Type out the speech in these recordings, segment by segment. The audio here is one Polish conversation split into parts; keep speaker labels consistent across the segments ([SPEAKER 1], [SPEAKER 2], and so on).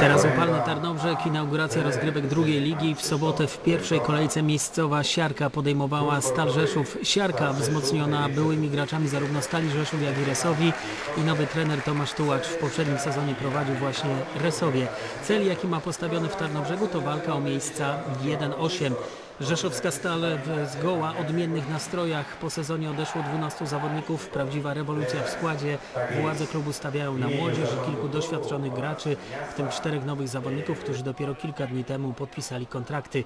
[SPEAKER 1] Teraz upalny Tarnobrzeg, inauguracja rozgrywek drugiej ligi. W sobotę w pierwszej kolejce miejscowa Siarka podejmowała Stal Rzeszów. Siarka wzmocniona byłymi graczami zarówno Stali Rzeszów, jak i Resowi. I nowy trener Tomasz Tułacz w poprzednim sezonie prowadził właśnie Resowie. Cel jaki ma postawiony w Tarnobrzegu to walka o miejsca 1-8. Rzeszowska Stal w zgoła odmiennych nastrojach. Po sezonie odeszło 12 zawodników. Prawdziwa rewolucja w składzie. Władze klubu stawiają na młodzież i kilku doświadczonych graczy, w tym czterech nowych zawodników, którzy dopiero kilka dni temu podpisali kontrakty.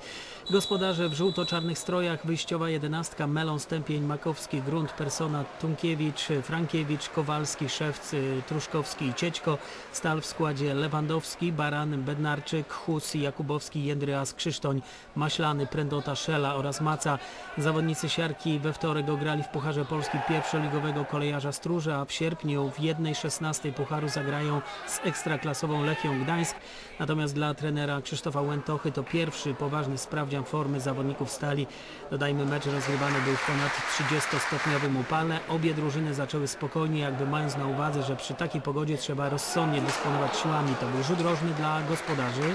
[SPEAKER 1] Gospodarze w żółto-czarnych strojach, wyjściowa jedenastka, Melon, Stępień, Makowski, Grunt, Persona, Tunkiewicz, Frankiewicz, Kowalski, Szewc, Truszkowski i Ciećko. Stal w składzie Lewandowski, Baran, Bednarczyk, Hus, Jakubowski, Jędryas, Krzysztoń, Maślany, Prędota, Szela oraz Maca. Zawodnicy Siarki we wtorek ograli w Pucharze Polski pierwszoligowego kolejarza Stróża, a w sierpniu w 1.16 Pucharu zagrają z ekstraklasową Lechią Gdańsk. Natomiast dla trenera Krzysztofa Łętochy to pierwszy poważny sprawdzian formy zawodników Stali. Dodajmy, mecz rozgrywany był w ponad 30-stopniowym upale. Obie drużyny zaczęły spokojnie, jakby mając na uwadze, że przy takiej pogodzie trzeba rozsądnie dysponować siłami. To był rzut rożny dla gospodarzy.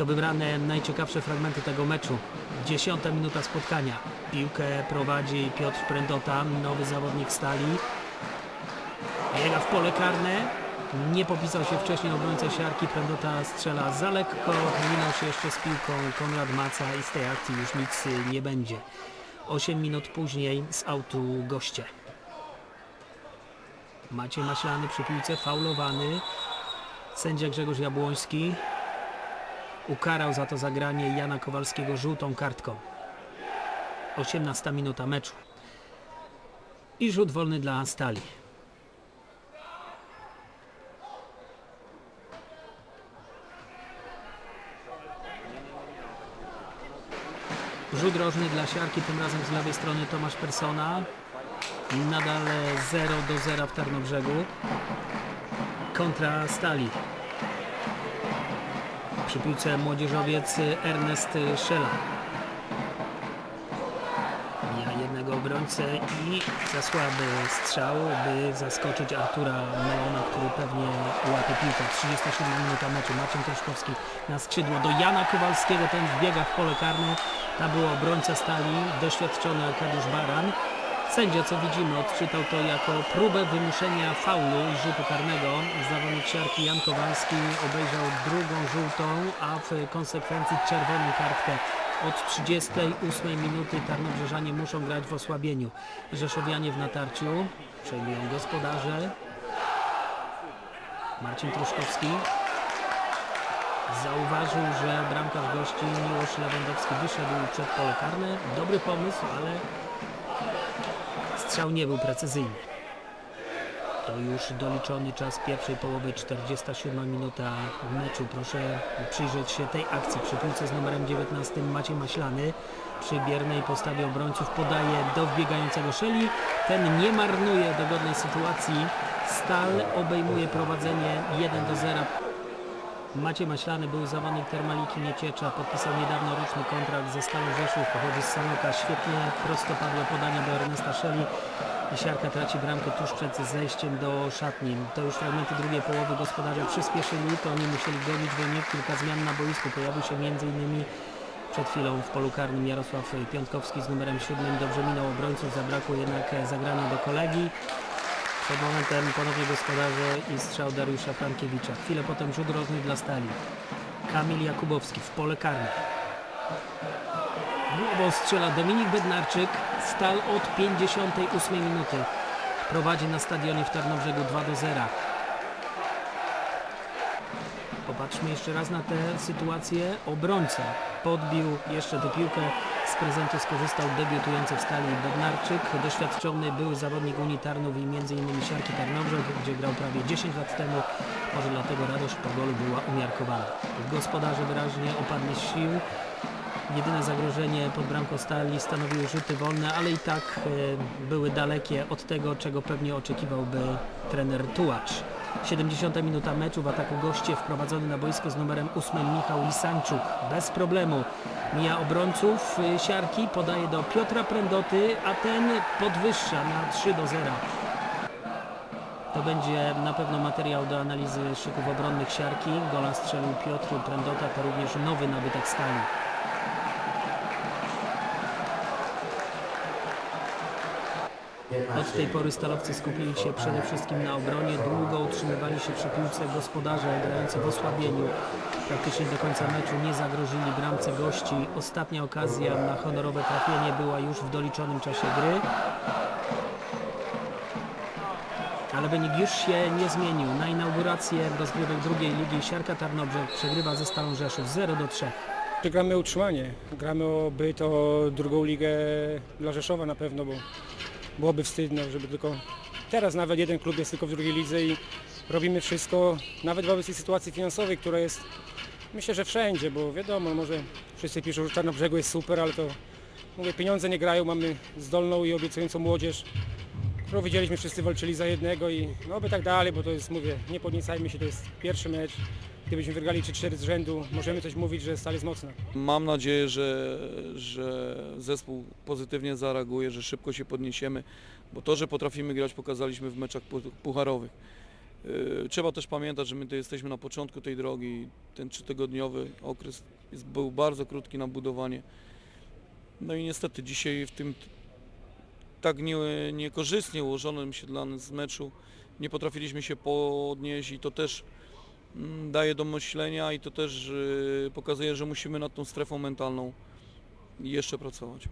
[SPEAKER 1] To wybrane najciekawsze fragmenty tego meczu. Dziesiąta minuta spotkania. Piłkę prowadzi Piotr Prędota, nowy zawodnik Stali. Biega w pole karne. Nie popisał się wcześniej obrońca siarki. Prędota strzela za lekko. Minął się jeszcze z piłką Konrad Maca i z tej akcji już nic nie będzie. 8 minut później z autu goście. Maciej Maślany przy piłce faulowany. Sędzia Grzegorz Jabłoński ukarał za to zagranie Jana Kowalskiego żółtą kartką. 18 minuta meczu. I rzut wolny dla Stali. Rzut rożny dla siarki, tym razem z lewej strony Tomasz Persona. Nadal 0 do 0 w Tarnobrzegu. Kontra Stali. Przy piłce młodzieżowiec Ernest Szela. Mija jednego obrońcę i za słaby strzał, by zaskoczyć Artura Melona, który pewnie łapie piłkę. 37 minuta meczu. Marcin Troszkowski na skrzydło do Jana Kowalskiego. Ten wbiega w pole karne. Tam był obrońca stali, doświadczony Arkadiusz Baran. Sędzia, co widzimy, odczytał to jako próbę wymuszenia faulu rzutu karnego. Zawodnik siarki Jan Kowalski obejrzał drugą żółtą, a w konsekwencji czerwoną kartkę. Od 38 minuty Tarnobrzeżanie muszą grać w osłabieniu. Rzeszowianie w natarciu, przejmują gospodarze. Marcin Truszkowski zauważył, że bramkarz gości Miłosz Lewandowski wyszedł przed pole karne. Dobry pomysł, ale strzał nie był precyzyjny. To już doliczony czas pierwszej połowy, 47 minuta meczu. Proszę przyjrzeć się tej akcji przy piłce z numerem 19 Maciej Maślany. Przy biernej postawie obrońców podaje do wbiegającego Szeli. Ten nie marnuje dogodnej sytuacji. Stal obejmuje prowadzenie 1 do 0. Maciej Maślany był zawodnik Termaliki Nieciecza, podpisał niedawno roczny kontrakt ze Stalą Rzeszów, pochodzi z Sanoka, świetnie prostopadłe podania do Ernesta Szeli Siarka traci bramkę tuż przed zejściem do szatni. To już fragmenty drugiej połowy gospodarze przyspieszyli, to oni musieli gonić wynik, kilka zmian na boisku, pojawił się m.in. Przed chwilą w polu karnym Jarosław Piątkowski z numerem 7 dobrze minął obrońców, zabrakło jednak zagrania do kolegi. Przed momentem ponownie gospodarze i strzał Dariusza Frankiewicza. Chwilę potem rzut rożny dla Stali. Kamil Jakubowski w pole karne. Głową strzela Dominik Bednarczyk. Stal od 58 minuty. Prowadzi na stadionie w Tarnobrzegu 2 do 0. Popatrzmy jeszcze raz na tę sytuację. Obrońca podbił jeszcze tę piłkę. Z prezentu skorzystał debiutujący w stali Bednarczyk. Doświadczony były zawodnik Unii Tarnów i m.in. Siarki Tarnobrzeg, gdzie grał prawie 10 lat temu. Może dlatego radość po golu była umiarkowana. Gospodarze wyraźnie opadli z sił. Jedyne zagrożenie pod bramką stali stanowiły rzuty wolne, ale i tak e, były dalekie od tego, czego pewnie oczekiwałby trener Tułacz. 70 minuta meczu w ataku goście wprowadzony na boisko z numerem 8 Michał Lisańczuk. Bez problemu mija obrońców y, siarki, podaje do Piotra Prędoty, a ten podwyższa na 3 do 0. To będzie na pewno materiał do analizy szyków obronnych siarki. Gola strzelił Piotr Prędota, to również nowy nabytek stali. Od tej pory stalowcy skupili się przede wszystkim na obronie, długo utrzymywali się przy piłce gospodarze grający w osłabieniu. Praktycznie do końca meczu nie zagrozili bramce gości. Ostatnia okazja na honorowe trafienie była już w doliczonym czasie gry. Ale wynik już się nie zmienił. Na inaugurację rozgrywek drugiej ligi Siarka Tarnobrzeg przegrywa ze Stalą Rzeszów 0 do 3.
[SPEAKER 2] Czy gramy utrzymanie? Gramy o byt, o drugą ligę dla Rzeszowa na pewno, bo byłoby wstydno, żeby tylko... Teraz nawet jeden klub jest tylko w drugiej lidze i robimy wszystko, nawet wobec tej sytuacji finansowej, która jest myślę, że wszędzie, bo wiadomo, może wszyscy piszą, że Czarnobrzegu jest super, ale to mówię, pieniądze nie grają, mamy zdolną i obiecującą młodzież, którą widzieliśmy, wszyscy walczyli za jednego i no by tak dalej, bo to jest, mówię, nie podniecajmy się, to jest pierwszy mecz. Gdybyśmy wygrali 3-4 z rzędu, możemy coś mówić, że stal jest mocna.
[SPEAKER 3] Mam nadzieję, że, że zespół pozytywnie zareaguje, że szybko się podniesiemy, bo to, że potrafimy grać, pokazaliśmy w meczach pu- pucharowych. Yy, Trzeba też pamiętać, że my tu jesteśmy na początku tej drogi. Ten trzytygodniowy okres jest, był bardzo krótki na budowanie. No i niestety dzisiaj w tym tak nie, niekorzystnie ułożonym się dla nas meczu nie potrafiliśmy się podnieść i to też daje do myślenia i to też y, pokazuje, że musimy nad tą strefą mentalną jeszcze pracować.